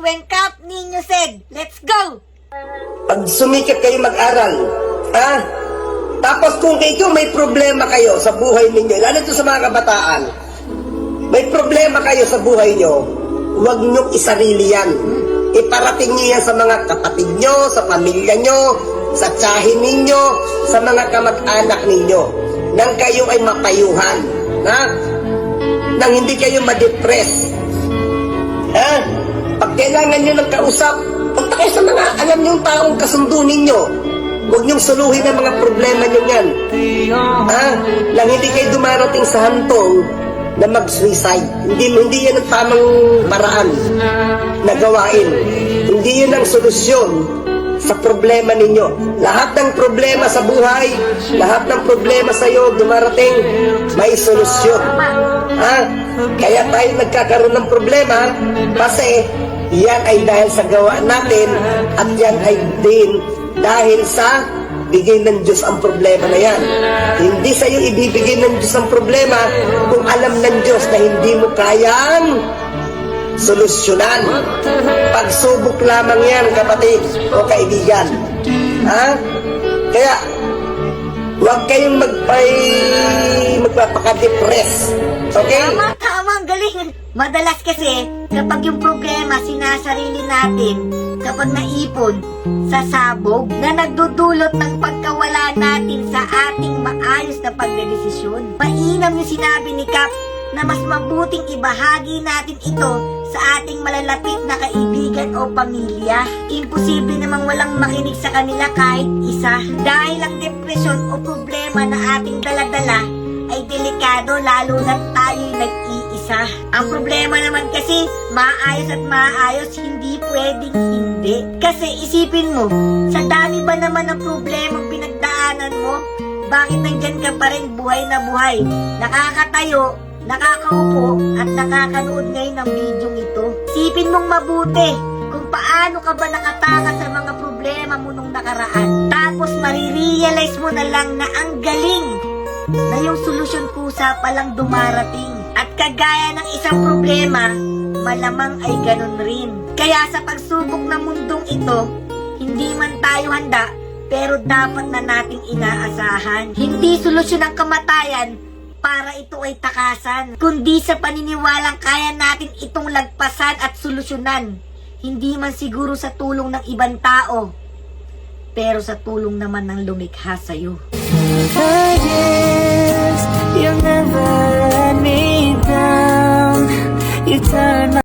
when Camp Nino said, let's go! Pag sumikip kayo mag-aral, ha? Tapos kung kayo may problema kayo sa buhay ninyo, lalo to sa mga kabataan, may problema kayo sa buhay nyo, huwag nyo isarili yan. Iparating nyo yan sa mga kapatid nyo, sa pamilya nyo, sa tsahin ninyo, sa mga kamag-anak ninyo, nang kayo ay mapayuhan, ha? Nang hindi kayo ma-depress, Ha? Kailangan nyo ng kausap, punta kayo sa mga alam yung taong kasundo ninyo. Huwag niyong suluhin ang mga problema nyo yan. Ha? Lang hindi kayo dumarating sa hantong na mag-suicide. Hindi, hindi yan ang tamang paraan na gawain. Hindi yun ang solusyon sa problema ninyo. Lahat ng problema sa buhay, lahat ng problema sa iyo dumarating, may solusyon. Ha? Kaya tayo nagkakaroon ng problema kasi yan ay dahil sa gawa natin at yan ay din dahil sa bigay ng Diyos ang problema na yan. Hindi sa iyo ibibigay ng Diyos ang problema kung alam ng Diyos na hindi mo kayang solusyonan. Pagsubok lamang yan, kapatid o kaibigan. Ha? Kaya, huwag kayong magpay, magpapaka-depress. Okay? Madalas kasi, kapag yung problema sinasarili natin, kapag naipon, sasabog, na nagdudulot ng pagkawala natin sa ating maayos na pagdedesisyon. Mainam yung sinabi ni Cap na mas mabuting ibahagi natin ito sa ating malalapit na kaibigan o pamilya. Imposible namang walang makinig sa kanila kahit isa. Dahil ang depresyon o problema na ating daladala ay delikado lalo na tayo'y nag-iisa. Ang problema naman kasi, maayos at maayos, hindi pwedeng hindi. Kasi isipin mo, sa dami ba naman ng problema pinagdaanan mo, bakit nandyan ka pa rin buhay na buhay? Nakakatayo, nakakaupo, at nakakanood ngayon ng video ito. Isipin mong mabuti kung paano ka ba nakatakas sa mga problema mo nung nakaraan. Tapos marirealize mo na lang na ang galing na yung solusyon kusa palang dumarating. Kagaya ng isang problema, malamang ay ganun rin. Kaya sa pagsubok ng mundong ito, hindi man tayo handa, pero dapat na nating inaasahan. Hindi solusyon ang kamatayan para ito ay takasan, kundi sa paniniwalang kaya natin itong lagpasan at solusyonan. Hindi man siguro sa tulong ng ibang tao, pero sa tulong naman ng lumikha sa'yo. You'll